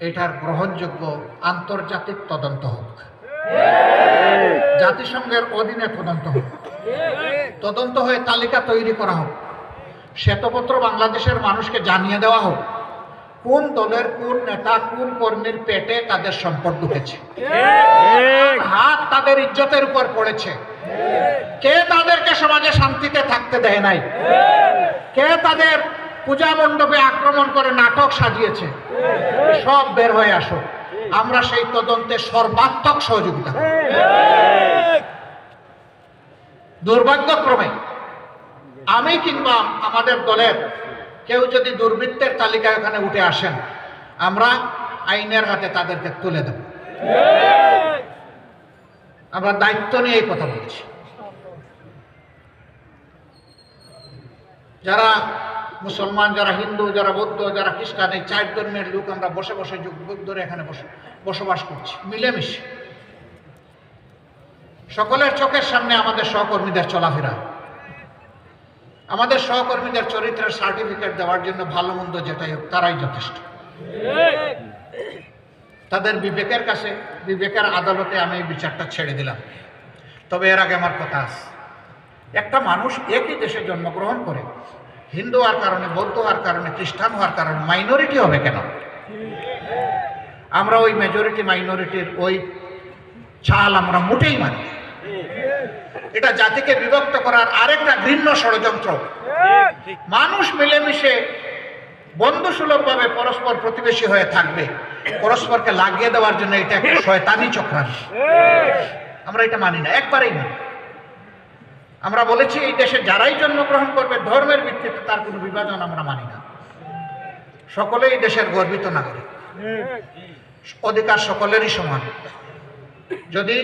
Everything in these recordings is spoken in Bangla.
এটার গ্রহণযোগ্য আন্তর্জাতিক তদন্ত হোক। জাতিসংঘের অধীনে তদন্ত হোক। তদন্ত হয়ে তালিকা তৈরি করা হোক। শ্বেতপত্র বাংলাদেশের মানুষকে জানিয়ে দেওয়া হোক কোন দলের কোন নেতা কোন কর্মীর পেটে তাদের সম্পদ ঢুকেছে। হাত তাদের ইজ্জতের উপর পড়েছে। কে তাদেরকে সমাজে শান্তিতে থাকতে দেয় নাই। কে তাদের পূজা মণ্ডপে আক্রমণ করে নাটক সাজিয়েছে। সব বের হয়ে আসো আমরা সেই তদন্তে সর্বাত্মক সহযোগিতা দুর্ভাগ্যক্রমে আমি কিংবা আমাদের দলের কেউ যদি দুর্বৃত্তের তালিকায় ওখানে উঠে আসেন, আমরা আইনের হাতে তাদেরকে তুলে দেব। আমরা দায়িত্ব নিয়ে এই কথা বলছি। যারা মুসলমান যারা হিন্দু, যারা বৌদ্ধ, যারা খ্রিস্টান, এই চার ধর্মের লোক আমরা বসে বসে যুগ ধরে এখানে বসে বসবাস করছি, মিলেমিশে। সকলের চোখের সামনে আমাদের সহকর্মীদের চলাফেরা। আমাদের সহকর্মীদের চরিত্রের সার্টিফিকেট দেওয়ার জন্য ভালো মন্দ যেটাই হোক, তারাই যথেষ্ট। তাদের বিবেকের কাছে, বিবেকের আদালতে আমি এই বিচারটা ছেড়ে দিলাম। তবে এর আগে আমার কথা আছে। একটা মানুষ একই দেশে জন্মগ্রহণ করে হিন্দু হওয়ার কারণে, বৌদ্ধ হওয়ার কারণে, খ্রিস্টান হওয়ার কারণে মাইনরিটি হবে কেন? আমরা ওই মেজরিটি মাইনরিটির ওই চাল আমরা মোটেই মানি এটা জাতিকে বিভক্ত করার আরেকটা ঘৃণ্য ষড়যন্ত্র। মানুষ মিলেমিশে বন্ধুসুলভভাবে পরস্পর প্রতিবেশী হয়ে থাকবে। পরস্পরকে লাগিয়ে দেওয়ার জন্য এটা একটা শয়তানি চক্রান্ত। আমরা এটা মানি না, একবারেই মানি। আমরা বলেছি এই দেশে যারাই জন্মগ্রহণ করবে, ধর্মের ভিত্তিতে তার কোনো বিভাজন আমরা মানি না। সকলেই দেশের গর্বিত নাগরিক। অধিকার সকলেরই সমান। যদি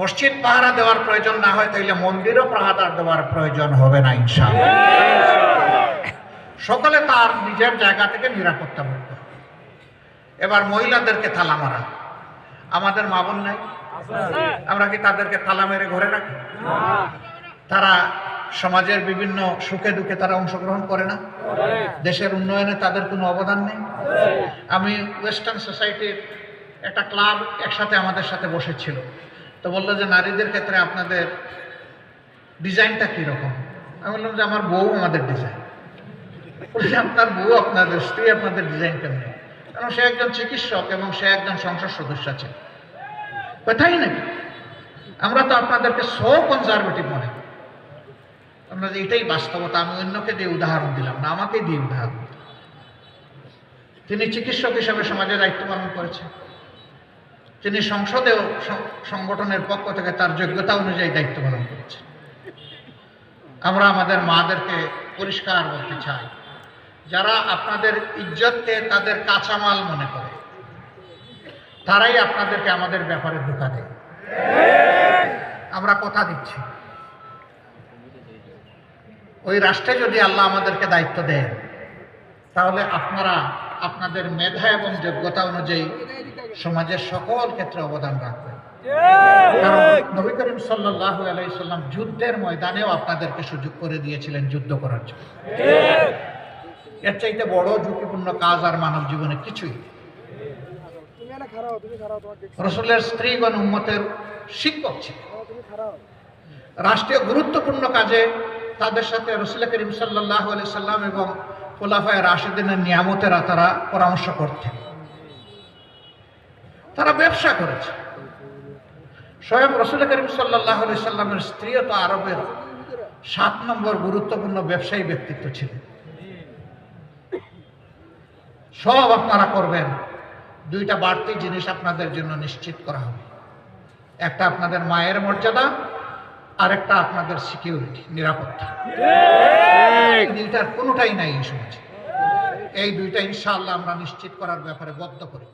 মসজিদ পাহারা দেওয়ার প্রয়োজন না হয় তাহলে মন্দিরও পাহারা দেওয়ার প্রয়োজন হবে না, ইনশাআল্লাহ। সকলে তার নিজের জায়গা থেকে নিরাপত্তা বোধ এবার মহিলাদেরকে তালা মারা। আমাদের মা বোন নাই। আমরা কি তাদেরকে তালা মেরে ঘরে রাখি? তারা সমাজের বিভিন্ন সুখে দুঃখে তারা অংশগ্রহণ করে না। দেশের উন্নয়নে তাদের কোনো অবদান নেই। আমি ওয়েস্টার্ন সোসাইটির একটা ক্লাব একসাথে আমাদের সাথে বসেছিল। তো বলল যে, নারীদের ক্ষেত্রে আপনাদের ডিজাইনটা কীরকম আমি বললাম যে, আমার বউ আমাদের ডিজাইন। আপনার বউ, আপনাদের স্ত্রী, আপনাদের ডিজাইন কেমন? কারণ সে একজন চিকিৎসক এবং সে একজন সংসদ সদস্য আছে কথাই নাকি আমরা তো আপনাদেরকে সো কনজারভেটিভ মনে করি। আমরা এটাই বাস্তবতা, আমি অন্যকে দিয়ে উদাহরণ দিলাম না, আমাকে দিয়ে উদাহরণ তিনি চিকিৎসক হিসেবে সমাজে দায়িত্ব পালন করেছেন। তিনি সংসদেও সংগঠনের পক্ষ থেকে তার যোগ্যতা অনুযায়ী দায়িত্ব পালন করেছেন। আমরা আমাদের মাদেরকে পরিষ্কার বলতে চাই, যারা আপনাদের ইজ্জতকে তাদের কাঁচামাল মনে করে। তারাই আপনাদেরকে আমাদের ব্যাপারে ধোকা দেয়। আমরা কথা দিচ্ছি। ওই রাষ্ট্রে যদি আল্লাহ আমাদেরকে দায়িত্ব দেন, তাহলে আপনারা আপনাদের মেধা এবং যোগ্যতা অনুযায়ী সমাজের সকল ক্ষেত্রে অবদান রাখবেন। নবী করিম সাল্লাহ আলাইসাল্লাম যুদ্ধের ময়দানেও আপনাদেরকে সুযোগ করে দিয়েছিলেন যুদ্ধ করার জন্য। এর চাইতে বড় ঝুঁকিপূর্ণ কাজ আর মানব জীবনে কিছুই নেই। রসুলের স্ত্রীগণ উম্মতের শিক্ষক ছিল। রাষ্ট্রীয় গুরুত্বপূর্ণ কাজে তাদের সাথে রসুল করিম সাল্লাহ আলি সাল্লাম এবং খোলাফায় রাশেদিনের নিয়ামতেরা তারা পরামর্শ করতেন। তারা ব্যবসা করেছে। স্বয়ং রসুল করিম সাল্লাহ আলি সাল্লামের স্ত্রীও তো আরবের সাত নম্বর গুরুত্বপূর্ণ ব্যবসায়ী ব্যক্তিত্ব ছিলেন। সব আপনারা করবেন। দুইটা বাড়তি জিনিস আপনাদের জন্য নিশ্চিত করা হবে। একটা আপনাদের মায়ের মর্যাদা আর একটা আপনাদের সিকিউরিটি নিরাপত্তা। দুইটার কোনোটাই নাই এই সমাজে। এই দুইটা ইনশাআল্লাহ আমরা নিশ্চিত করার ব্যাপারে বদ্ধ করি